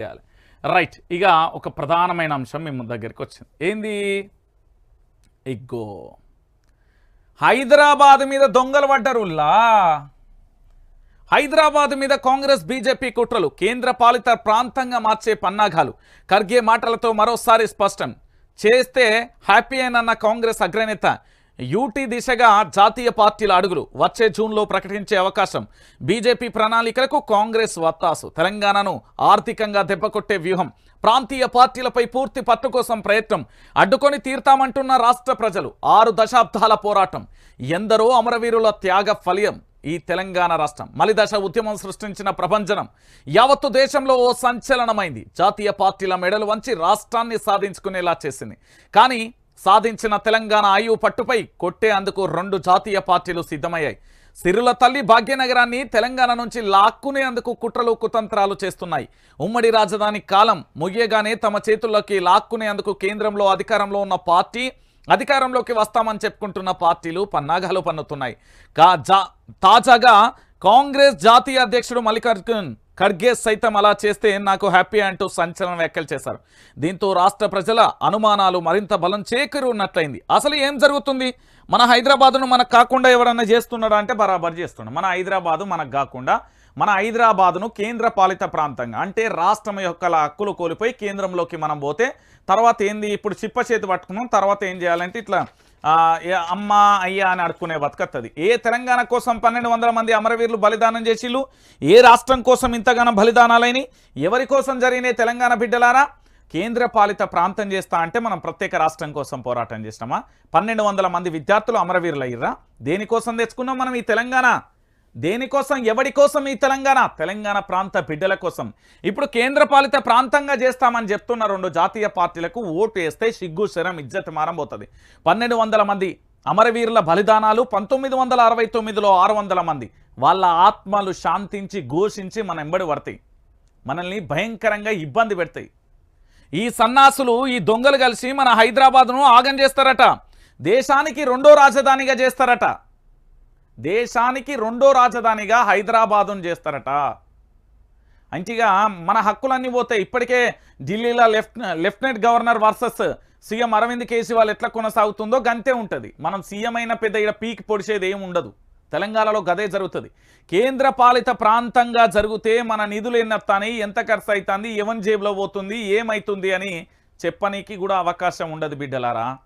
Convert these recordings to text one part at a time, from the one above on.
చేయాలి. రైట్ ఇక ఒక ప్రధానమైన అంశం మేము దగ్గరికి వచ్చింది. ఏంది? ఇగ్గో. హైదరాబాద్ మీద దొంగలు పడ్డరుల్లా? హైదరాబాద్ మీద కాంగ్రెస్ బీజేపీ కుట్రలు. కేంద్ర పాలిత ప్రాంతంగా మార్చే పన్నాగాలు. ఖర్గే మాటలతో మరోసారి స్పష్టం. చేస్తే హ్యాపీ అయినన్న కాంగ్రెస్ అగ్రనేత యూటీ దిశగా జాతీయ పార్టీల అడుగులు వచ్చే జూన్లో ప్రకటించే అవకాశం బీజేపీ ప్రణాళికలకు కాంగ్రెస్ వత్తాసు. తెలంగాణను ఆర్థికంగా దెబ్బకొట్టే వ్యూహం ప్రాంతీయ పార్టీలపై పూర్తి పట్టు కోసం ప్రయత్నం అడ్డుకొని తీర్తామంటున్న రాష్ట్ర ప్రజలు ఆరు దశాబ్దాల పోరాటం. ఎందరో అమరవీరుల త్యాగ ఫలియం ఈ తెలంగాణ రాష్ట్రం. మలిదశ ఉద్యమం సృష్టించిన ప్రభంజనం. యావత్తు దేశంలో ఓ సంచలనమైంది. జాతీయ పార్టీల మెడలు వంచి రాష్ట్రాన్ని సాధించుకునేలా చేసింది. కానీ సాధించిన తెలంగాణ ఆయువు పట్టుపై కొట్టే అందుకు రెండు జాతీయ పార్టీలు సిద్ధమయ్యాయి. సిరుల తల్లి భాగ్యనగరాన్ని తెలంగాణ నుంచి లాక్కునేందుకు కుట్రలు కుతంత్రాలు చేస్తున్నాయి. ఉమ్మడి రాజధాని కాలం ముగియగానే తమ చేతుల్లోకి లాక్కునేందుకు కేంద్రంలో అధికారంలో ఉన్న పార్టీ అధికారంలోకి వస్తామని చెప్పుకుంటున్న పార్టీలు పన్నాగాలు పన్నుతున్నాయి. కా జా తాజాగా కాంగ్రెస్ జాతీయ అధ్యక్షుడు మల్లికార్జున్ ఖర్గే సైతం అలా చేస్తే నాకు హ్యాపీ అంటూ సంచలన వ్యాఖ్యలు చేశారు. దీంతో రాష్ట్ర ప్రజల అనుమానాలు మరింత బలం చేకూరున్నట్లయింది అసలు ఏం జరుగుతుంది? మన హైదరాబాద్ను మనకు కాకుండా ఎవరన్నా చేస్తున్నాడా అంటే బరాబర్ చేస్తున్నాడు. మన హైదరాబాదు మనకు కాకుండా మన హైదరాబాదును కేంద్ర పాలిత ప్రాంతంగా అంటే రాష్ట్రం యొక్క హక్కులు కోల్పోయి కేంద్రంలోకి మనం పోతే తర్వాత ఏంది ఇప్పుడు చిప్ప చేతి పట్టుకున్నాం తర్వాత ఏం చేయాలంటే ఇట్లా అమ్మ అయ్యా అని అడుక్కునే బతకత్తది. ఏ తెలంగాణ కోసం పన్నెండు వందల మంది అమరవీరులు బలిదానం చేసిళ్ళు ఏ రాష్ట్రం కోసం ఇంతగానో బలిదానాలని ఎవరి కోసం జరిగినాయి తెలంగాణ బిడ్డలారా? కేంద్ర పాలిత ప్రాంతం చేస్తా అంటే మనం ప్రత్యేక రాష్ట్రం కోసం పోరాటం చేసినామా? పన్నెండు వందల మంది విద్యార్థులు అమరవీరులు అయ్యరా దేనికోసం తెచ్చుకున్నాం మనం ఈ తెలంగాణ? దేనికోసం ఎవడి కోసం ఈ తెలంగాణ? తెలంగాణ ప్రాంత బిడ్డల కోసం. ఇప్పుడు కేంద్ర పాలిత ప్రాంతంగా చేస్తామని చెప్తున్న రెండు జాతీయ పార్టీలకు ఓటు వేస్తే సిగ్గు శరం ఇజ్జత్ మారంబోతుంది. పన్నెండు వందల మంది అమరవీరుల బలిదానాలు పంతొమ్మిది వందల అరవై తొమ్మిదిలో ఆరు వందల మంది వాళ్ళ ఆత్మలు శాంతించి ఘోషించి మన ఎంబడి పడతాయి. మనల్ని భయంకరంగా ఇబ్బంది పెడతాయి. ఈ సన్నాసులు ఈ దొంగలు కలిసి మన హైదరాబాద్ను ఆగం చేస్తారట. దేశానికి రెండో రాజధానిగా చేస్తారట. దేశానికి రెండో రాజధానిగా హైదరాబాదును చేస్తారట. అంచిగా మన హక్కులన్నీ పోతాయి. ఇప్పటికే ఢిల్లీలో left lieutenant governor versus CM Arvind Kejriwal ఎట్లా కొనసాగుతుందో గంతే ఉంటుంది. మనం సీఎం అయిన పెద్ద ఇక్కడ పీక్ పొడిచేది ఏమి ఉండదు. తెలంగాణలో గదే జరుగుతుంది. కేంద్ర పాలిత ప్రాంతంగా జరిగితే మన నిధులు ఎన్నత్తాయి ఎంత ఖర్చు అవుతుంది ఎవరి జేబులో పోతుంది? ఏమవుతుంది అని చెప్పనీకి కూడా అవకాశం ఉండదు బిడ్డలారా.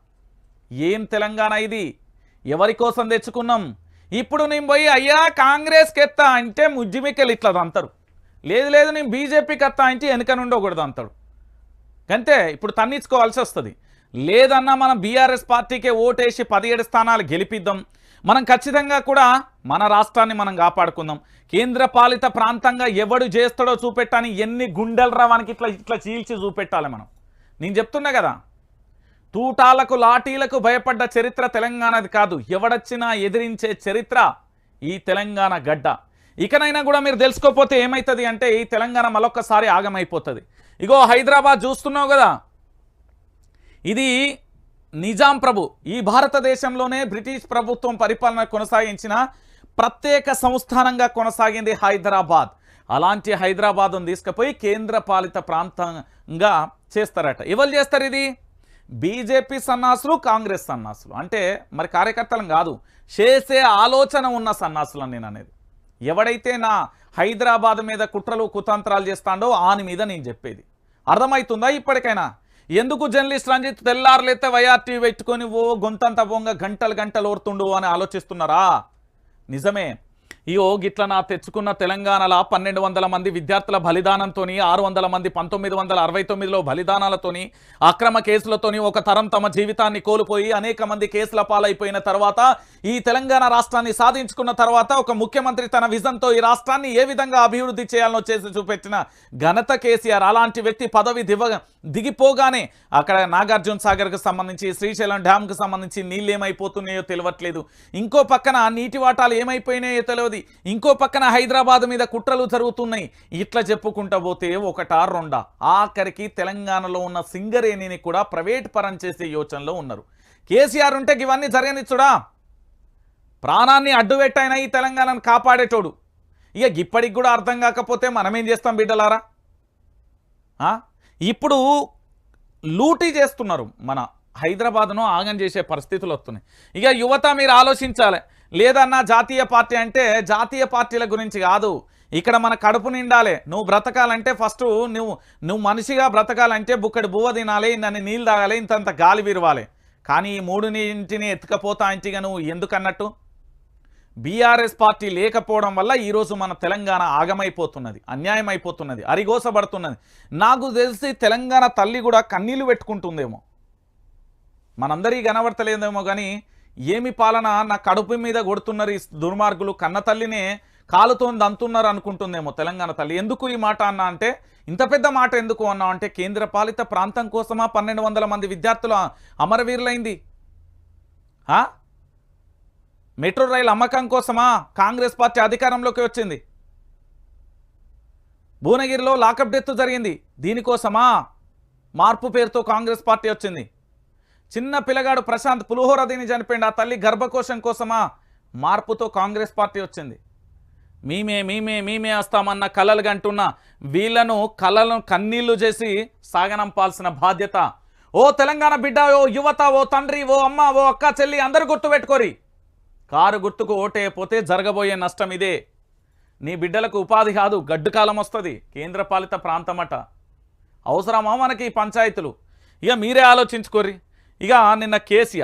ఏం తెలంగాణ ఇది? ఎవరి కోసం తెచ్చుకున్నాం? ఇప్పుడు నేను పోయి అయ్యా కాంగ్రెస్కి ఎత్తా అంటే ముజ్జిమికెళ్ళి ఇట్లా అంటారు లేదు లేదు నేను బీజేపీకి ఎత్తా అంటే వెనుక నుండి ఒకటి అంటాడు అంతే ఇప్పుడు తన్నించుకోవాల్సి వస్తుంది. లేదన్నా మనం బీఆర్ఎస్ పార్టీకే ఓటేసి పదిహేడు స్థానాలు గెలిపిద్దాం. మనం ఖచ్చితంగా కూడా మన రాష్ట్రాన్ని మనం కాపాడుకుందాం. కేంద్ర పాలిత ప్రాంతంగా ఎవడు చేస్తాడో చూపెట్టని ఎన్ని గుండెలు రావానికి ఇట్లా ఇట్లా చీల్చి చూపెట్టాలి మనం. నేను చెప్తున్నా కదా తూటాలకు లాఠీలకు భయపడ్డ చరిత్ర తెలంగాణది కాదు. ఎవడొచ్చినా ఎదిరించే చరిత్ర ఈ తెలంగాణ గడ్డ. ఇకనైనా కూడా మీరు తెలుసుకోపోతే ఏమవుతుంది అంటే ఈ తెలంగాణ మరొకసారి ఆగమైపోతుంది. ఇగో హైదరాబాద్ చూస్తున్నావు కదా? ఇది నిజాం ప్రభు. ఈ భారతదేశంలోనే బ్రిటిష్ ప్రభుత్వం పరిపాలన కొనసాగించిన ప్రత్యేక సంస్థానంగా కొనసాగింది హైదరాబాద్. అలాంటి హైదరాబాద్ను తీసుకుపోయి కేంద్ర పాలిత ప్రాంతంగా చేస్తారట. ఎవరు చేస్తారు ఇది? బీజేపీ సన్నాసులు కాంగ్రెస్ సన్నాసులు. అంటే మరి కార్యకర్తలం కాదు చేసే ఆలోచన ఉన్న సన్నాసులు నేను అనేది ఎవడైతే నా హైదరాబాద్ మీద కుట్రలు కుతంత్రాలు చేస్తాడో ఆని మీద నేను చెప్పేది. అర్థమవుతుందా ఇప్పటికైనా? ఎందుకు జర్నలిస్ట్ రంజిత్ తెల్లారులైతే వైఆర్టీ పెట్టుకొని ఓ గొంతంత బొంగ గంటలు గంటలు ఓరుతుండు అని ఆలోచిస్తున్నారా? నిజమే. ఇయో గిట్ల నా తెచ్చుకున్న తెలంగాణలో పన్నెండు వందల మంది విద్యార్థుల బలిదానంతోని ఆరు వందల మంది పంతొమ్మిది వందల అరవై తొమ్మిదిలో బలిదానాలతోని అక్రమ కేసులతోని ఒక తరం తమ జీవితాన్ని కోల్పోయి అనేక మంది కేసుల పాలైపోయిన తర్వాత ఈ తెలంగాణ రాష్ట్రాన్ని సాధించుకున్న తర్వాత ఒక ముఖ్యమంత్రి తన విజన్తో ఈ రాష్ట్రాన్ని ఏ విధంగా అభివృద్ధి చేయాలనో చేసి చూపెట్టిన ఘనత కేసీఆర్ అలాంటి వ్యక్తి పదవి దివ దిగిపోగానే అక్కడ నాగార్జున సాగర్కు సంబంధించి శ్రీశైలం డ్యామ్కు సంబంధించి నీళ్ళు ఏమైపోతున్నాయో తెలియట్లేదు ఇంకో పక్కన నీటి వాటాలు ఏమైపోయినాయో తెలియదు ఇంకో పక్కన హైదరాబాద్ మీద కుట్రలు జరుగుతున్నాయి. ఇట్లా చెప్పుకుంటా పోతే ఒకటా రెండా? ఆఖరికి తెలంగాణలో ఉన్న సింగరేణిని కూడా ప్రైవేట్ పరం చేసే యోచనలో ఉన్నారు. కేసీఆర్ ఉంటే ఇవన్నీ జరగనిచ్చుడా? ప్రాణాన్ని అడ్డుపెట్టైనా ఈ తెలంగాణను కాపాడేటోడు. ఇక ఇప్పటికి కూడా అర్థం కాకపోతే మనమేం చేస్తాం బిడ్డలారా? ఆ? ఇప్పుడు లూటీ చేస్తున్నారు మన హైదరాబాద్ను ఆగం చేసే పరిస్థితులు వస్తున్నాయి. ఇక యువత మీరు ఆలోచించాలి. లేదన్నా జాతీయ పార్టీ అంటే జాతీయ పార్టీల గురించి కాదు. ఇక్కడ మన కడుపు నిండాలే. నువ్వు బ్రతకాలంటే ఫస్ట్ నువ్వు నువ్వు మనిషిగా బ్రతకాలంటే బుక్కడి బువ్వ తినాలి నన్ను నీళ్ళు తాగాలి ఇంతంత గాలి విరవాలి. కానీ ఈ మూడునింటిని ఎత్తుకపోతా ఇంటిగా నువ్వు ఎందుకన్నట్టు? బీఆర్ఎస్ పార్టీ లేకపోవడం వల్ల ఈరోజు మన తెలంగాణ ఆగమైపోతున్నది అన్యాయం అయిపోతున్నది అరిగోసబడుతున్నది. నాకు తెలిసి తెలంగాణ తల్లి కూడా కన్నీళ్ళు పెట్టుకుంటుందేమో. మనందరికీ కనబడతలేదేమో కానీ ఏమి పాలన నా కడుపు మీద కొడుతున్నారు ఈ దుర్మార్గులు? కన్న తల్లినే కాలుతో దంతున్నారు అనుకుంటుందేమో తెలంగాణ తల్లి. ఎందుకు ఈ మాట అన్నా అంటే ఇంత పెద్ద మాట ఎందుకు అన్నా అంటే కేంద్ర పాలిత ప్రాంతం కోసమా పన్నెండు వందల మంది విద్యార్థుల అమరవీరులైంది? ఆ? మెట్రో రైలు అమ్మకం కోసమా కాంగ్రెస్ పార్టీ అధికారంలోకి వచ్చింది? భువనగిరిలో లాకప్ డెత్ జరిగింది. దీనికోసమా మార్పు పేరుతో కాంగ్రెస్ పార్టీ వచ్చింది? చిన్న పిల్లగాడు ప్రశాంత్ పులిహోర దీని చనిపోయింది ఆ తల్లి గర్భకోశం కోసమా మార్పుతో కాంగ్రెస్ పార్టీ వచ్చింది. మేమే మేమే మేమే వస్తామన్న కలలు కంటున్న వీళ్ళను కలలను కన్నీళ్ళు చేసి సాగనంపాల్సిన బాధ్యత. ఓ తెలంగాణ బిడ్డ ఓ యువత ఓ తండ్రి ఓ అమ్మ ఓ అక్క చెల్లి అందరు గుర్తుపెట్టుకోరి కారు గుర్తుకు ఓటేయపోతే జరగబోయే నష్టం ఇదే. నీ బిడ్డలకు ఉపాధి కాదు గడ్డు కాలం వస్తుంది. కేంద్ర పాలిత ప్రాంతమట. అవసరమా మనకి ఈ పంచాయతీలు? ఇక మీరే ఆలోచించుకోర్రి. ఇక నిన్న కేసీఆర్